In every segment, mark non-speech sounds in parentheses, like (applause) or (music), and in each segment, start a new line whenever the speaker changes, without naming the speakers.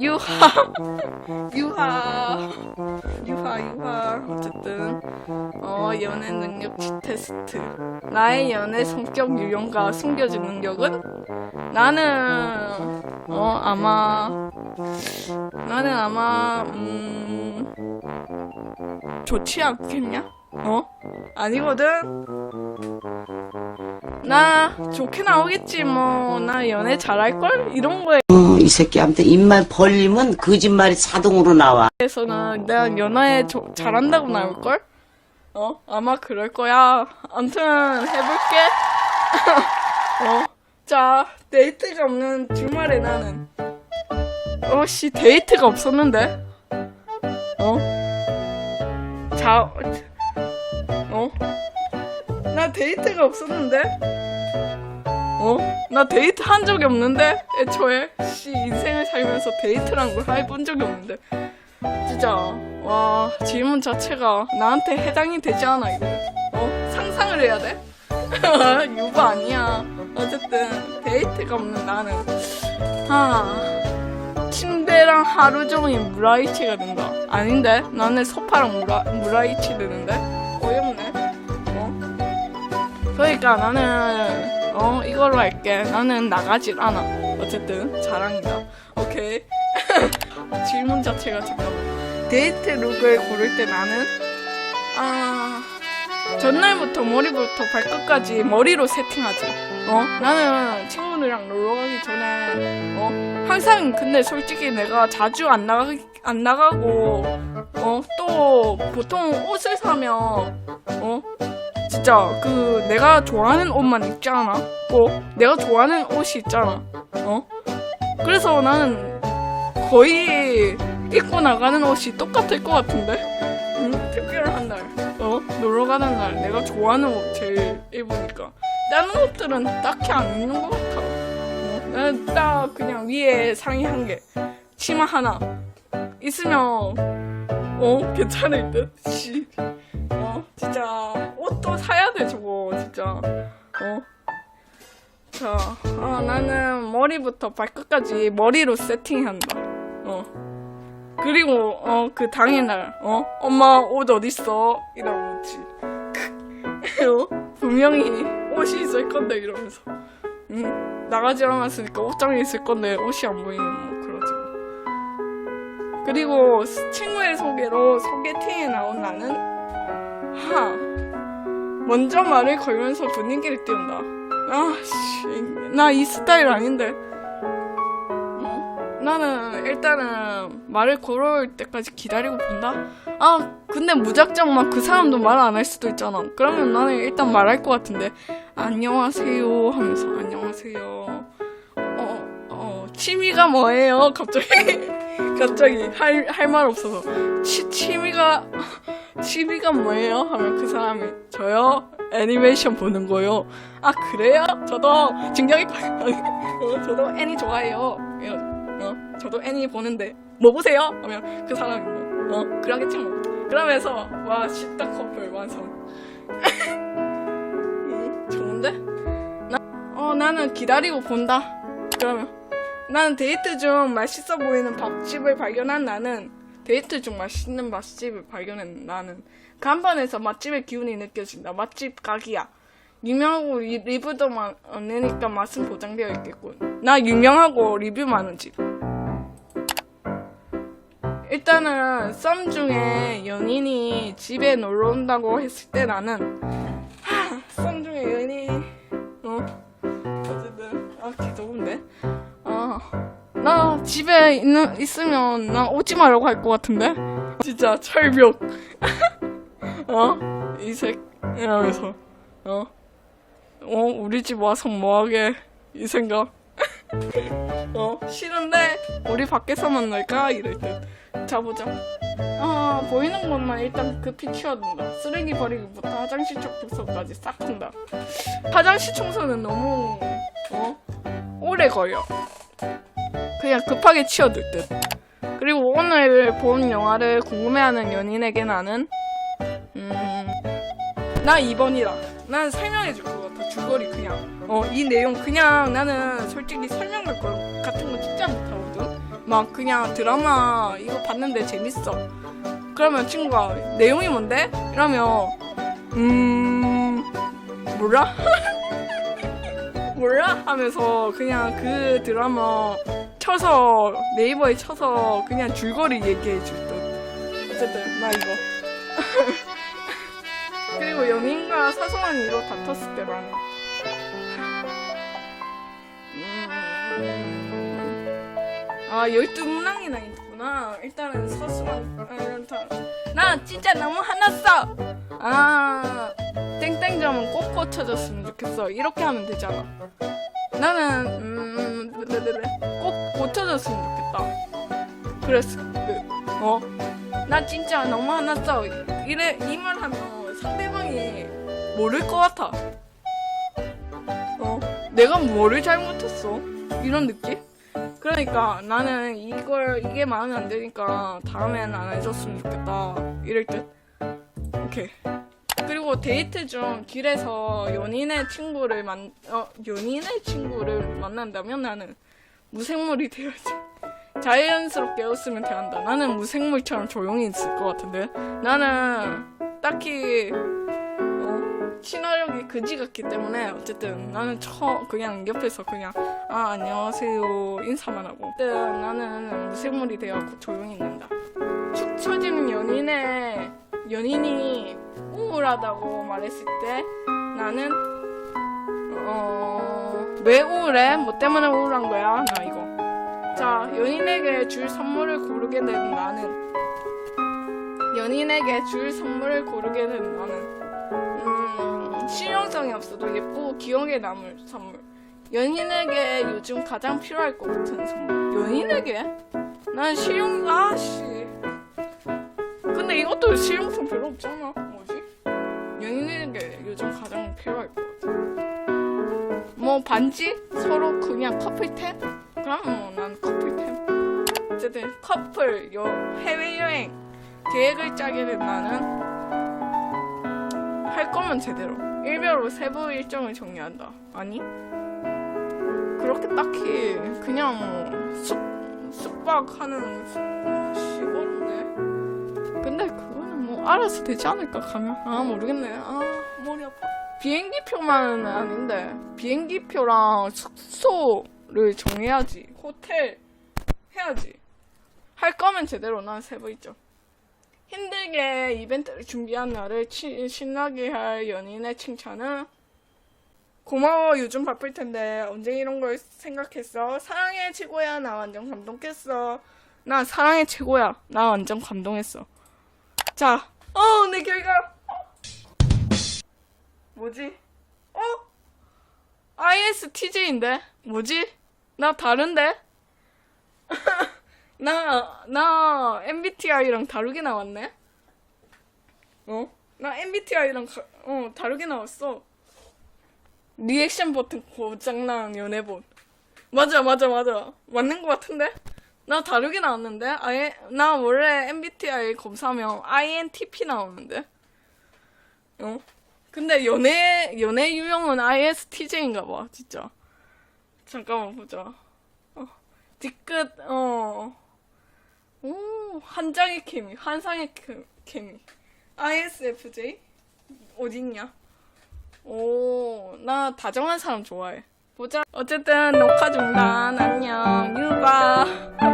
유하. (laughs) 유하. 유하 유하. 어쨌든 어 연애 능력 테스트. 나의 연애 성격 유형과 숨겨진 능력은? 나는 어 아마 나는 아마 음 좋지 않겠냐? 어? 아니거든. 나 좋게 나오겠지 뭐. 나 연애 잘할걸? 이런 거에
어, 이 새끼한테 입만 벌리면 거짓말이 자동으로 나와.
대해서는 내가 조- 잘한다고 나올 걸? 어? 아마 그럴 거야. 암튼 해볼게. (laughs) 어? 자, 데이트가 없는 주말에 나는 어, 씨, 데이트가 없었는데? 어? 자, 어? 나 데이트가 없었는데? 어? 나 데이트 한 적이 없는데? 애초에? 씨, 인생을 살면서 데이트란 걸 해본 적이 없는데. 진짜. 와 질문 자체가 나한테 해당이 되지 않아 이거. 어? 상상을 해야 돼? (laughs) 유바 아니야. 어쨌든 데이트가 없는 나는. 아 침대랑 하루 종일 무라이치가 된다 아닌데? 나는 소파랑 무라 무라이치 되는데? 어이없네. 어? 그러니까 나는 어 이걸로 할게. 나는 나가질 않아. 어쨌든 자랑이다. 오케이. (laughs) 질문 자체가 잠깐만. 데이트 룩을 고를 때 나는? 아 전날부터 머리부터 발끝까지 머리로 세팅하지. 어? 나는 친구들이랑 놀러 가기 전에 어? 항상 근데 솔직히 내가 자주 안 나가 안 나가고 어? 또 보통 옷을 사면 어 진짜 그 내가 좋아하는 옷만 입지 않아 꼭 내가 좋아하는 옷이 있잖아 어 그래서 나는 거의 입고 나가는 옷이 똑같을 것 같은데? 응? 특별한 날, 어? 놀러 가는 날 내가 좋아하는 옷 제일 입으니까 다른 옷들은 딱히 안 입는 것 같아. 어? 나는 딱 그냥 위에 상의 한 개, 치마 하나 있으면 어 괜찮을 듯. 씨, 어 진짜 옷도 사야 돼 저거 진짜. 어. 자, 아, 나는 머리부터 발끝까지 머리로 세팅한다. 어. 그리고 어 그 당일날 어 엄마 옷 어딨어 이러고 오지. (laughs) 어? 분명히 옷이 있을 건데 이러면서 응 나가지 않았으니까 옷장에 있을 건데 옷이 안 보이면 뭐 그러지 뭐. 그리고 친구의 소개로 소개팅에 나온 나는 하 먼저 말을 걸면서 분위기를 띄운다. 아 씨 나 이 스타일 아닌데. 어? 나는 일단은 말을 걸어올 때까지 기다리고 본다. 아 근데 무작정 막 그 사람도 말 안 할 수도 있잖아. 그러면 나는 일단 말할 것 같은데 안녕하세요 하면서 안녕하세요. 어, 어 취미가 뭐예요? 갑자기 (laughs) 갑자기 할 할 말 없어서 치 취미가 취미가 뭐예요? 하면 그 사람이 저요 애니메이션 보는 거요. 아 그래요? 저도 굉장히 어, 저도 애니 좋아해요. 어, 저도 애니 보는데 뭐 보세요? 하면 그 사람이 뭐, 어 그러겠지 뭐. 그러면서 와 십다 커플 완성. (laughs) 음, 좋은데? 나, 어 나는 기다리고 본다. 그러면 나는 데이트 중 맛있어 보이는 밥집을 발견한 나는 데이트 중 맛있는 맛집을 발견한 나는 간판에서 맛집의 기운이 느껴진다. 맛집 각이야. 유명하고 리, 리뷰도 많으니까 맛은 보장되어 있겠군. 나 유명하고 리뷰 많은 집. 일단은 썸 중에 연인이 집에 놀러 온다고 했을 때 나는 집에 있는 있으면 나 오지 말라고 할 것 같은데? 진짜 철벽. (laughs) 어? 이색 이러면서. 어? 어, 우리 집 와서 뭐하게? 이 생각. (laughs) 어? 싫은데? 우리 밖에서 만날까? 이럴 듯 자 보자. 아 보이는 것만 일단 급히 치워둔다. 쓰레기 버리기부터 화장실 청소까지 싹 한다. 화장실 청소는 너무 어? 오래 걸려 그냥 급하게 치워둘 듯 그리고 오늘 본 영화를 궁금해하는 연인에게 나는 음 나 2번이다 난 설명해줄 것 같아 줄거리 그냥 어 이 내용 그냥 나는 솔직히 설명할 거 같은 거 진짜 못하거든 막 그냥 드라마 이거 봤는데 재밌어. 그러면 친구가 내용이 뭔데? 이러면 음 몰라? (laughs) 몰라? 하면서 그냥 그 드라마 쳐서 네이버에 쳐서 그냥 줄거리 얘기해 줄 듯. 어쨌든 나 이거. (laughs) 그리고 연인과 사소한 일로 다퉜을 때라는. 음. 아 열두 문항이나 있구나. 일단은 서술한 아, 일단 나 진짜 너무 화났어. 아 땡땡점은 꼭 고쳐줬으면 좋겠어. 이렇게 하면 되잖아. 나는 음, 네네네. 꼭 고쳐줬으면 좋겠다. 그랬어. 그, 어? 나 진짜 너무 화났어. 이래 이 말 하면 상대방이 모를 것 같아. 어? 내가 뭐를 잘못했어? 이런 느낌? 그러니까 나는 이걸 이게 마음에 안 드니까 다음엔 안 해줬으면 좋겠다. 이럴 듯. 오케이. 그리고 데이트 중 길에서 연인의 친구를 만, 어, 연인의 친구를 만난다면 나는 무생물이 되어야지. 자연스럽게 웃으면 대한다. 나는 무생물처럼 조용히 있을 것 같은데. 나는 딱히, 어, 친화력이 그지 같기 때문에 어쨌든 나는 처, 그냥 옆에서 그냥, 아, 안녕하세요. 인사만 하고. 어쨌든 나는 무생물이 되어갖고 조용히 있는다. 축 처진 연인의, 연인이 우울하다고 말했을 때 나는 어... 왜 우울해? 뭐 때문에 우울한 거야? 나 이거 자 연인에게 줄 선물을 고르게 된 나는 연인에게 줄 선물을 고르게 된 나는 음... 실용성이 없어도 예쁘고 기억에 남을 선물 연인에게 요즘 가장 필요할 것 같은 선물 연인에게? 난 실용... 아씨 근데 이것도 실용성 별로 없잖아. 요즘 가장 필요할 것 같아. 뭐 반지? 서로 그냥 커플템? 그럼 뭐 난 커플템. 어쨌든 커플 여 해외여행 계획을 된 나는 할 거면 제대로 일별로 세부 일정을 정리한다. 아니? 그렇게 딱히 그냥 뭐 숙, 숙박하는 시골인데 근데 그거는 뭐 알아서 되지 않을까 가면 아 모르겠네 아 머리 아파 비행기표만은 아닌데 비행기표랑 숙소를 정해야지 호텔 해야지. 할 거면 제대로 난 세부 있죠. 힘들게 이벤트를 준비한 나를 치- 신나게 할 연인의 칭찬은 고마워 요즘 바쁠 텐데 언제 이런 걸 생각했어? 사랑해 최고야 나 완전 감동했어. 나 사랑해 최고야 나 완전 감동했어. 자, 어, 내 결과. 뭐지? 어? ISTJ인데? 뭐지? 나 다른데? (laughs) 나, 나 MBTI랑 다르게 나왔네? 어? 나 MBTI랑 어, 다르게 나왔어. 리액션 버튼 고장난 연애본. 맞아, 맞아, 맞아. 맞는 것 같은데? 나 다르게 나왔는데? 아예, 나 원래 MBTI 검사하면 INTP 나오는데? 어? 근데 연애, 연애 유형은 ISTJ인가 봐, 진짜. 잠깐만 보자. 어, 뒤끝, 어. 오, 한 장의 케미, 한 상의 케- 케미. ISFJ? 어딨냐? 오, 나 다정한 사람 좋아해. 보자. 어쨌든 녹화 중단. 안녕. 유바.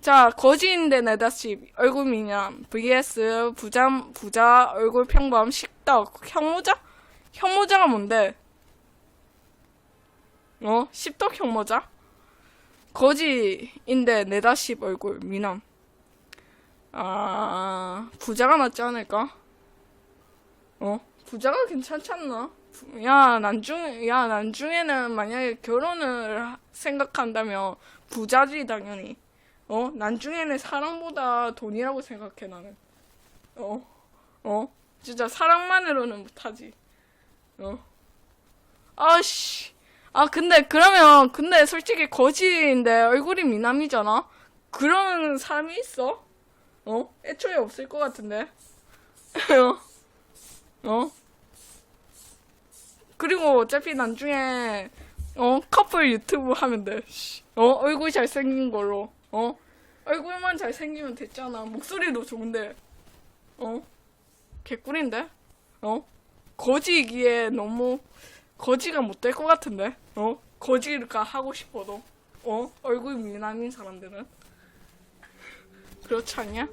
자 거지인데 내다시 얼굴 미남 vs 부자 부자 얼굴 평범 식덕 형모자 형모자가 뭔데? 어 십덕 형모자? 거지인데 네다십 얼굴 미남 아 부자가 낫지 않을까? 어 부자가 괜찮지 않나? 부- 야 난중 야 난중에는 만약에 결혼을 하- 생각한다면 부자지 당연히 어 난중에는 사랑보다 돈이라고 생각해 나는 어 어? 진짜 사랑만으로는 못하지 어 아씨 아 근데 그러면 근데 솔직히 거지인데 얼굴이 미남이잖아 그런 사람이 있어? 어? 애초에 없을 것 같은데 (laughs) 어? 어? 그리고 어차피 나중에 어 커플 유튜브 하면 돼. 씨. 어 얼굴 잘생긴 걸로. 어 얼굴만 잘생기면 됐잖아. 목소리도 좋은데. 어 개꿀인데. 어 거지이기에 너무 거지가 못 될 것 같은데. 어 거지가 하고 싶어도. 어 얼굴 미남인 사람들은 그렇지 않냐?